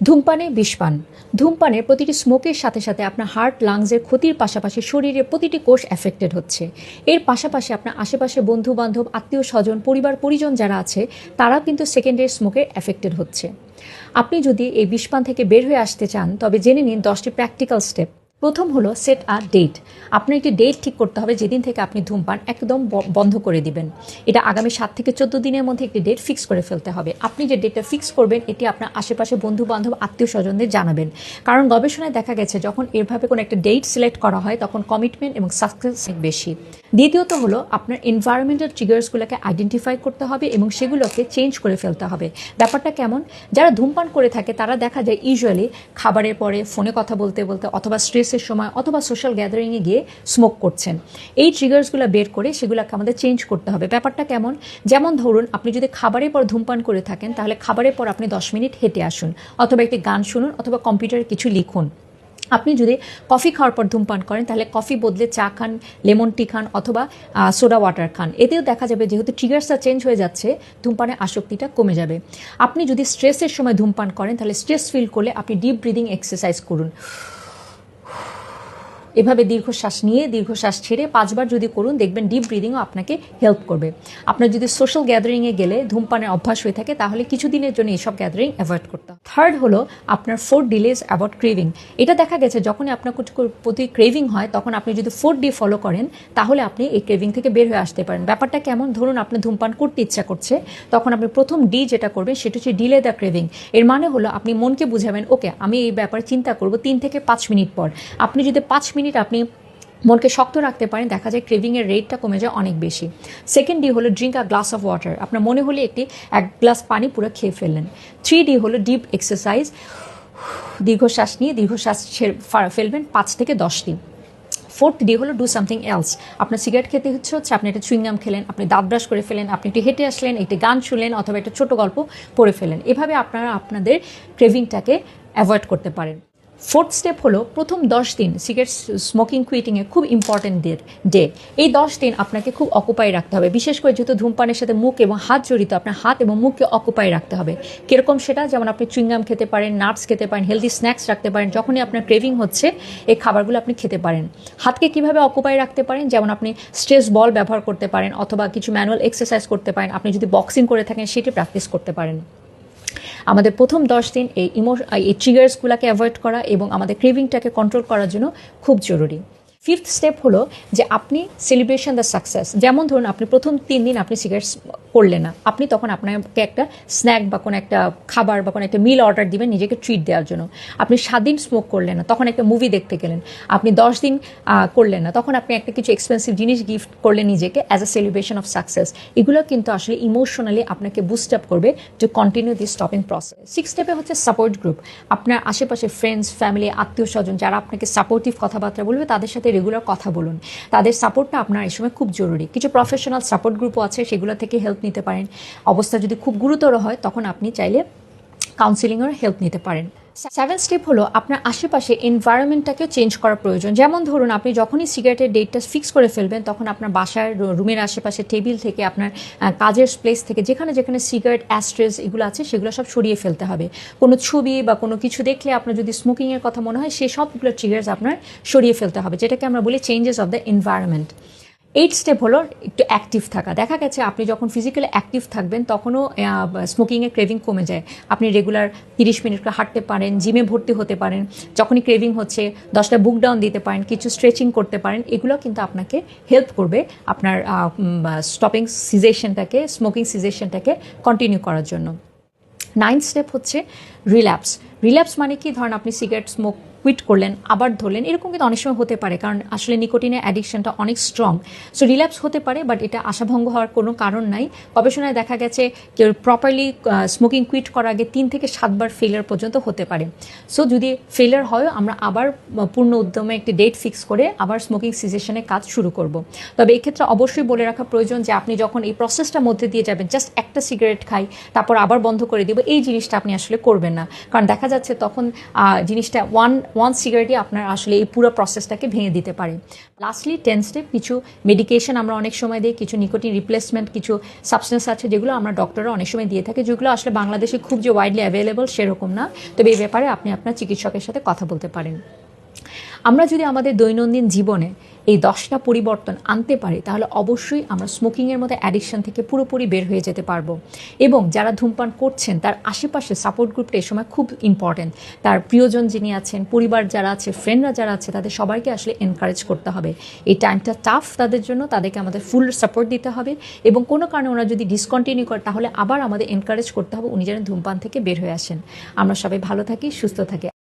ধূমপানে বিষপান ধূমপানের প্রতিটি স্মোকের সাথে সাথে আপনার হার্ট লাংসের ক্ষতির পাশাপাশি শরীরের প্রতিটি কোষ এফেক্টেড হচ্ছে। এর পাশাপাশি আপনার আশেপাশে বন্ধু বান্ধব আত্মীয় স্বজন পরিবার, পরিজন যারা আছে, তারাও কিন্তু সেকেন্ডের স্মোকের এফেক্টেড হচ্ছে। আপনি যদি এই বিষপান থেকে বের হয়ে আসতে চান, তবে জেনে নিন দশটি প্র্যাকটিক্যাল স্টেপ প্রথম হলো সেট আ ডেট আপনার একটি ডেট ঠিক করতে হবে যেদিন থেকে আপনি ধূমপান একদম বন্ধ করে দিবেন। এটা আগামী সাত থেকে চোদ্দ দিনের মধ্যে একটি ডেট ফিক্স করে ফেলতে হবে। আপনি যে ডেটটা ফিক্স করবেন, এটি আপনার আশেপাশে বন্ধু বান্ধব আত্মীয় স্বজনদের জানাবেন। কারণ গবেষণায় দেখা গেছে, যখন এভাবে কোনো একটা ডেট সিলেক্ট করা হয়, তখন কমিটমেন্ট এবং সাকসেস বেশি। দ্বিতীয়ত হলো আপনার এনভায়রনমেন্টাল ট্রিগার্সগুলোকে আইডেন্টিফাই করতে হবে এবং সেগুলোকে চেঞ্জ করে ফেলতে হবে। ব্যাপারটা কেমন? যারা ধূমপান করে থাকে, তারা দেখা যায় ইউজুয়ালি খাবারের পরে ফোনে কথা বলতে বলতে অথবা স্ট্রেসের সময় অথবা সোশ্যাল গ্যাদারিংয়ে গিয়ে স্মোক করছেন। এই ট্রিগার্সগুলো বের করে সেগুলোকে আমাদের চেঞ্জ করতে হবে। ব্যাপারটা কেমন? যেমন ধরুন, আপনি যদি খাবারের পর ধূমপান করে থাকেন, তাহলে খাবারের পর আপনি দশ মিনিট হেঁটে আসুন, অথবা একটি গান শুনুন, অথবা কম্পিউটারে কিছু লিখুন। আপনি যদি কফি খাওয়ার পর ধূমপান করেন, তাহলে কফি বদলে চা খান, লেমন টি খান অথবা সোডা ওয়াটার খান। এতেও দেখা যাবে যেহেতু ট্রিগার্সটা চেঞ্জ হয়ে যাচ্ছে ধূমপানের আসক্তিটা কমে যাবে। আপনি যদি স্ট্রেসের সময় ধূমপান করেন, তাহলে স্ট্রেস ফিল করলে আপনি ডিপ ব্রিদিং এক্সারসাইজ করুন। এভাবে দীর্ঘশ্বাস নিয়ে, দীর্ঘশ্বাস ছেড়ে পাঁচবার যদি করুন, দেখবেন ডিপ ব্রিদিংও আপনাকে হেল্প করবে। আপনার যদি সোশ্যাল গ্যাদারিংয়ে গেলে ধূমপানের অভ্যাস হয়ে থাকে, তাহলে কিছুদিনের জন্য এইসব গ্যাদারিং অ্যাভয়েড করতে থার্ড হলো আপনার ফোর ডিলেজ অ্যাবাউট ক্রেভিং এটা দেখা গেছে, যখনই আপনার প্রতি ক্রেভিং হয়, তখন আপনি যদি ফোর ডি ফলো করেন, তাহলে আপনি এই ক্রেভিং থেকে বের হয়ে আসতে পারেন। ব্যাপারটা কেমন? ধরুন আপনি ধূমপান করতে ইচ্ছা করছে, তখন আপনি প্রথম ডি যেটা করবেন, সেটা হচ্ছে ডিলে দ্য ক্রেভিং এর মানে হলো আপনি মনকে বুঝাবেন ওকে আমি এই ব্যাপারে চিন্তা করব তিন থেকে পাঁচ মিনিট পর। আপনি যদি পাঁচ মিনিট আপনি মনকে শক্ত রাখতে পারেন, দেখা যায় ক্রেভিংয়ের রেটটা কমে যায় অনেক বেশি। সেকেন্ড ডি হলো drink a glass of water আপনার মনে হলে একটি, এক গ্লাস পানি পুরো খেয়ে ফেললেন। থ্রি ডি হলো ডিপ এক্সারসাইজ দীর্ঘশ্বাস নিয়ে দীর্ঘশ্বাস ফেলবেন পাঁচ থেকে দশ দিন। ফোর্থ ডে হলো ডু সামথিং এলস আপনার সিগারেট খেতে হচ্ছে হচ্ছে, আপনি একটা চুইংগাম খেলেন, আপনি দাঁত ব্রাশ করে ফেলেন, আপনি একটু হেঁটে আসলেন, একটি গান শুনলেন, অথবা একটা ছোট গল্প পড়ে ফেলেন এভাবে আপনারা আপনাদের ক্রেভিংটাকে অ্যাভয়েড করতে পারেন। ফোর্থ স্টেপ হলো প্রথম দশ দিন সিগারেট স্মোকিং কুইটিংয়ে খুব ইম্পর্টেন্ট ডে এই দশ দিন আপনাকে খুব অকুপাই রাখতে হবে। বিশেষ করে যেহেতু ধূমপানের সাথে মুখ এবং হাত জড়িত, আপনার হাত এবং মুখকে অকুপাই রাখতে হবে। কীরকম সেটা? যেমন আপনি চুইংগাম খেতে পারেন নাটস খেতে পারেন হেলদি স্ন্যাক্স রাখতে পারেন, যখনই আপনার ক্রেভিং হচ্ছে, এই খাবারগুলো আপনি খেতে পারেন। হাতকে কীভাবে অকুপাই রাখতে পারেন? যেমন আপনি স্ট্রেস বল ব্যবহার করতে পারেন, অথবা কিছু ম্যানুয়াল এক্সারসাইজ করতে পারেন। আপনি যদি বক্সিং করে থাকেন, সেটি প্র্যাকটিস করতে পারেন। আমাদের প্রথম দশ দিন এই ইমো এই ট্রিগার্সগুলোকে অ্যাভয়েড করা এবং আমাদের ক্রেভিংটাকে কন্ট্রোল করার জন্য খুব জরুরি। ফিফথ স্টেপ হলো যে আপনি সেলিব্রেশন দ্য সাকসেস যেমন ধরুন, আপনি প্রথম তিন দিন আপনি সিগারেট করলেন না। আপনি তখন আপনাকে একটা স্ন্যাক বা কোনো একটা খাবার বা কোনো একটা মিল অর্ডার দিবেন, নিজেকে ট্রিট দেওয়ার জন্য। আপনি সাত দিন স্মোক করলেন না, তখন একটা মুভি দেখতে গেলেন। আপনি দশ দিন করলেন না, তখন আপনি একটা কিছু এক্সপেন্সিভ জিনিস গিফট করলেন নিজেকে as a celebration of success এগুলো কিন্তু আসলে ইমোশনালি আপনাকে বুস্ট আপ করবে to continue this stopping process six স্টেপে হচ্ছে সাপোর্ট গ্রুপ আপনার আশেপাশে ফ্রেন্ডস ফ্যামিলি আত্মীয় স্বজন যারা আপনাকে সাপোর্টিভ কথাবার্তা বলবে, তাদের সাথে রেগুলার কথা বলুন। তাদের সাপোর্টটা আপনার এই সময় খুব জরুরি। কিছু প্রফেশনাল সাপোর্ট গ্রুপও আছে, সেগুলো থেকে হেল্প নিতে পারেন। অবস্থা যদি খুব গুরুতর হয়, তখন আপনি চাইলে কাউন্সিলিংয়ের হেল্প নিতে পারেন। সেভেন স্টেপ হলো আপনার আশেপাশে এনভায়রনমেন্টটাকে চেঞ্জ করা প্রয়োজন। যেমন ধরুন, আপনি যখনই সিগারেটের ডেটটা ফিক্স করে ফেলবেন, তখন আপনার বাসার রুমের আশেপাশে টেবিল থেকে আপনার কাজের প্লেস থেকে যেখানে যেখানে সিগারেট অ্যাস্ট্রেস এগুলো আছে, সেগুলো সব সরিয়ে ফেলতে হবে। কোনো ছবি বা কোনো কিছু দেখলে আপনার যদি স্মোকিংয়ের কথা মনে হয় সেই সবগুলো ট্রিগার্স আপনার সরিয়ে ফেলতে হবে, যেটাকে আমরা বলি changes of the environment eight step হলো একটু অ্যাক্টিভ থাকা। দেখা গেছে আপনি যখন ফিজিক্যালি অ্যাক্টিভ থাকবেন, তখনও স্মোকিংয়ের ক্রেভিং কমে যায়। আপনি রেগুলার তিরিশ মিনিট করে হাঁটতে পারেন জিমে ভর্তি হতে পারেন, যখনই ক্রেভিং হচ্ছে, দশটা বুক ডাউন দিতে পারেন, কিছু স্ট্রেচিং করতে পারেন, এগুলো কিন্তু আপনাকে হেল্প করবে আপনার স্টপিং সিজেশনটাকে স্মোকিং সিজেশনটাকে কন্টিনিউ করার জন্য। নাইন্থ স্টেপ হচ্ছে রিল্যাপস রিল্যাপস মানে কি? ধরেন আপনি সিগারেট স্মোক কুইট করলেন, আবার ধরলেন, এরকম কিন্তু অনেক সময় হতে পারে, কারণ আসলে নিকোটিনের অ্যাডিকশনটা অনেক স্ট্রং সো রিল্যাপস হতে পারে বাট এটা আশাভঙ্গ হওয়ার কোনো কারণ নাই। গবেষণায় দেখা গেছে, কেউ প্রপারলি স্মোকিং কুইট করার আগে তিন থেকে সাতবার ফেলার পর্যন্ত হতে পারে। সো যদি ফেলার হয়, আমরা আবার পূর্ণ উদ্যমে একটি ডেট ফিক্স করে আবার স্মোকিং সিজেশনে কাজ শুরু করব। তবে এক্ষেত্রে অবশ্যই বলে রাখা প্রয়োজন যে, আপনি যখন এই প্রসেসটার মধ্যে দিয়ে যাবেন জাস্ট একটা সিগারেট খাই, তারপর আবার বন্ধ করে দিব, এই জিনিসটা আপনি আসলে করবেন না। কারণ দেখা যাচ্ছে তখন জিনিসটা ওয়ান ওয়ান সিগারেটই আপনার আসলে এই পুরো প্রসেসটাকে ভেঙে দিতে পারে। লাস্টলি টেন স্টেপ কিছু মেডিকেশন আমরা অনেক সময় দিই, কিছু নিকোটিন রিপ্লেসমেন্ট কিছু সাবস্টেন্স আছে যেগুলো আমরা ডক্টররা অনেক সময় দিয়ে থাকে, যেগুলো আসলে বাংলাদেশে খুব যে ওয়াইডলি অ্যাভেলেবল সেরকম না। তবে এই ব্যাপারে আপনি আপনার চিকিৎসকের সাথে কথা বলতে পারেন। আমরা যদি আমাদের দৈনন্দিন জীবনে এই দশটা পরিবর্তন আনতে পারি, তাহলে অবশ্যই আমরা স্মোকিংয়ের মতো অ্যাডিকশন থেকে পুরোপুরি বের হয়ে যেতে পারব। এবং যারা ধূমপান করছেন, তার আশেপাশে সাপোর্ট গ্রুপটা এই সময় খুব ইম্পর্টেন্ট তার প্রিয়জন যিনি আছেন, পরিবার যারা আছে ফ্রেন্ডরা যারা আছে, তাদের সবাইকে আসলে এনকারেজ করতে হবে। এই টাইমটা টাফ তাদের জন্য, তাদেরকে আমাদের ফুল সাপোর্ট দিতে হবে। এবং কোনো কারণে ওরা যদি ডিসকন্টিনিউ করে, তাহলে আবার আমাদের এনকারেজ করতে হবে উনি যেন ধূমপান থেকে বের হয়ে আসেন। আমরা সবাই ভালো থাকি, সুস্থ থাকি।